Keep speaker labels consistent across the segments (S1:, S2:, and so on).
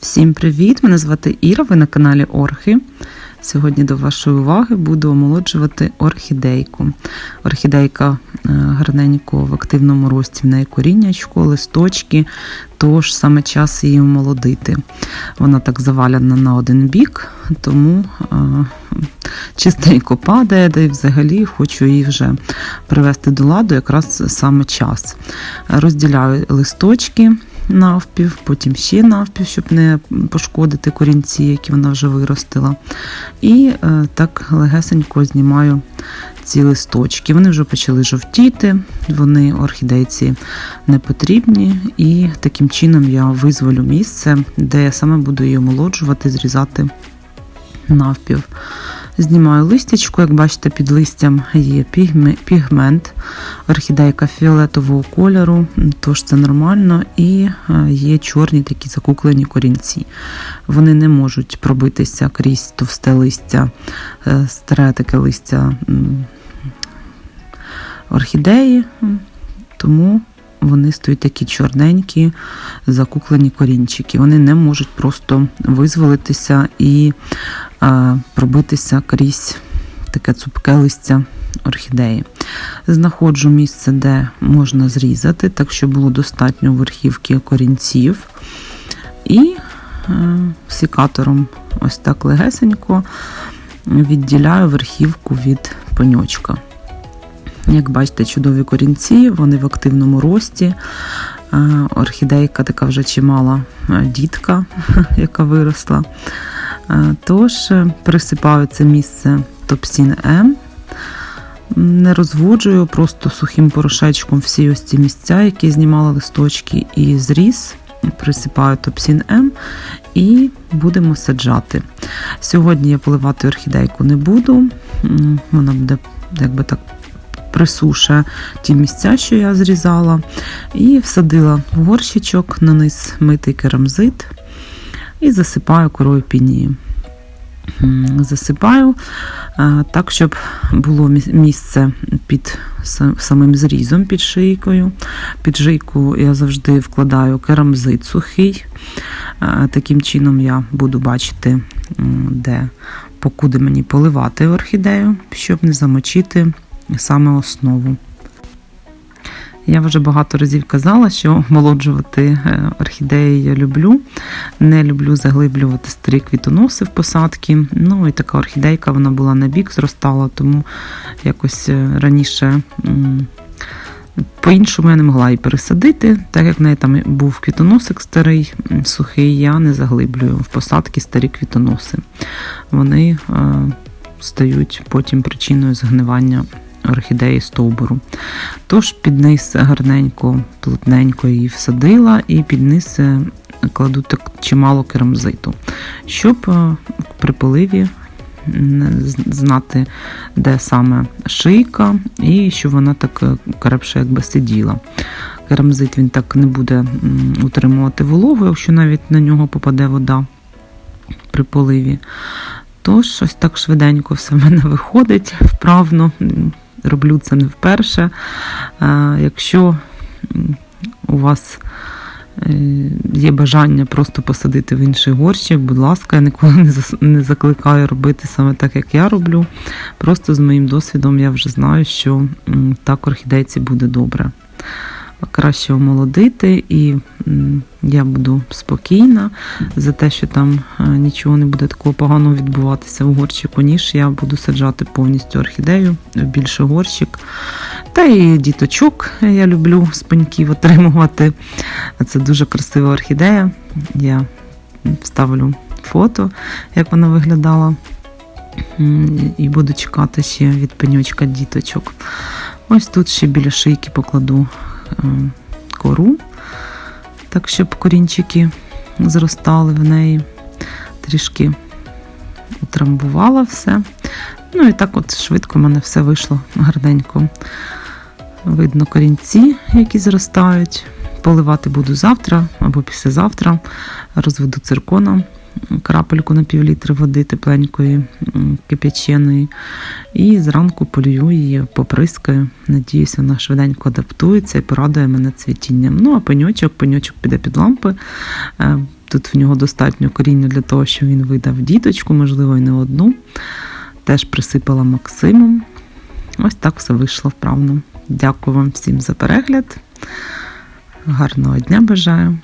S1: Всім привіт! Мене звати Іра, ви на каналі Орхи. Сьогодні до вашої уваги буду омолоджувати орхідейку. Орхідейка е, гарненько в активному рості, в неї коріннячко, листочки, тож саме час її омолодити. Вона так заваляна на один бік, тому е, чистенько падає, да й взагалі хочу її вже привести до ладу, якраз саме час. Розділяю листочки навпів, потім ще навпів, щоб не пошкодити корінці, які вона вже виростила. І е, так легесенько знімаю ці листочки. Вони вже почали жовтіти, вони орхідейці не потрібні, і таким чином я визволю місце, де я саме буду її омолоджувати, зрізати навпів. Знімаю листячко, як бачите, під листям є пігмент, орхідейка фіолетового кольору, тож це нормально, і е, є чорні такі закуклені корінці. Вони не можуть пробитися крізь товсте листя, е, старе таке листя орхідеї, тому вони стоять такі чорненькі, закуклені корінчики. Вони не можуть просто визволитися і пробитися крізь таке цупке листя орхідеї. Знаходжу місце, де можна зрізати, так щоб було достатньо верхівки корінців. І е, сікатором ось так легесенько відділяю верхівку від пеньочка. Як бачите, чудові корінці, вони в активному рості. Е, Орхідейка така вже чимала е, дітка, яка виросла. Е, Тож е, присипаю це місце топсін М. Не розводжую, просто сухим порошечком всі ось ці місця, які знімала листочки, і зріз. Присипаю топсін М і будемо саджати. Сьогодні я поливати орхідейку не буду. Вона буде якби так присуше ті місця, що я зрізала, і всадила в горщичок, на низ митий керамзит і засипаю корою пінії. М, Засипаю так, щоб було місце під самим зрізом, під шийкою. Під шийку я завжди вкладаю керамзит сухий. Таким чином я буду бачити, де покуди мені поливати орхідею, щоб не замочити саме основу. Я вже багато разів казала, що молоджувати е, орхідеї я люблю. Не люблю заглиблювати старі квітоноси в посадки. Ну і така орхідейка вона була на бік, зростала, тому якось е, раніше по-іншому я не могла її пересадити, так як в неї там був квітоносик старий, сухий, я не заглиблюю в посадки старі квітоноси. Вони е, стають потім причиною згнивання орхідеї стовбуру. Тож під гарненько, плотненько її всадила, і під е, кладу так чимало керамзиту, щоб е, при поливі знати, де саме шийка, і щоб вона так е, крепше якби сиділа. Керамзит він так не буде утримувати вологу, якщо навіть на нього попаде вода при поливі. Тож, ось так швиденько все в мене виходить вправно. Роблю це не вперше. Якщо у вас е, є бажання просто посадити в інший горщик, будь ласка, я ніколи не закликаю робити саме так, як я роблю. Просто з моїм досвідом я вже знаю, що так орхідейці буде добре. Краще омолодити, і я буду спокійна за те, що там е, нічого не буде такого поганого відбуватися в горщику, ніж я буду саджати повністю орхідею більший горщик. Та і діточок я люблю з пеньків отримувати. Це дуже красива орхідея. Я вставлю фото, як вона виглядала. І буду чекати ще від пеньочка діточок. Ось тут ще біля шийки покладу кору, так щоб корінчики зростали в неї. Трішки утрамбувала все. Ну і так от швидко в мене все вийшло гарненько. Видно корінці, які зростають. Поливати буду завтра або післязавтра. Розведу цирконом крапельку на півлітри води тепленької, кип'яченої. І зранку полюю її, поприскаю. Надіюсь, вона швиденько адаптується і порадує мене цвітінням. Ну, а пеньочок, пеньочок піде під лампи. Е, Тут в нього достатньо коріння для того, щоб він видав діточку, можливо, і не одну. Теж присипала Максимом. Ось так все вийшло вправно. Дякую вам всім за перегляд. Гарного дня бажаю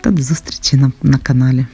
S1: та до зустрічі на, на каналі.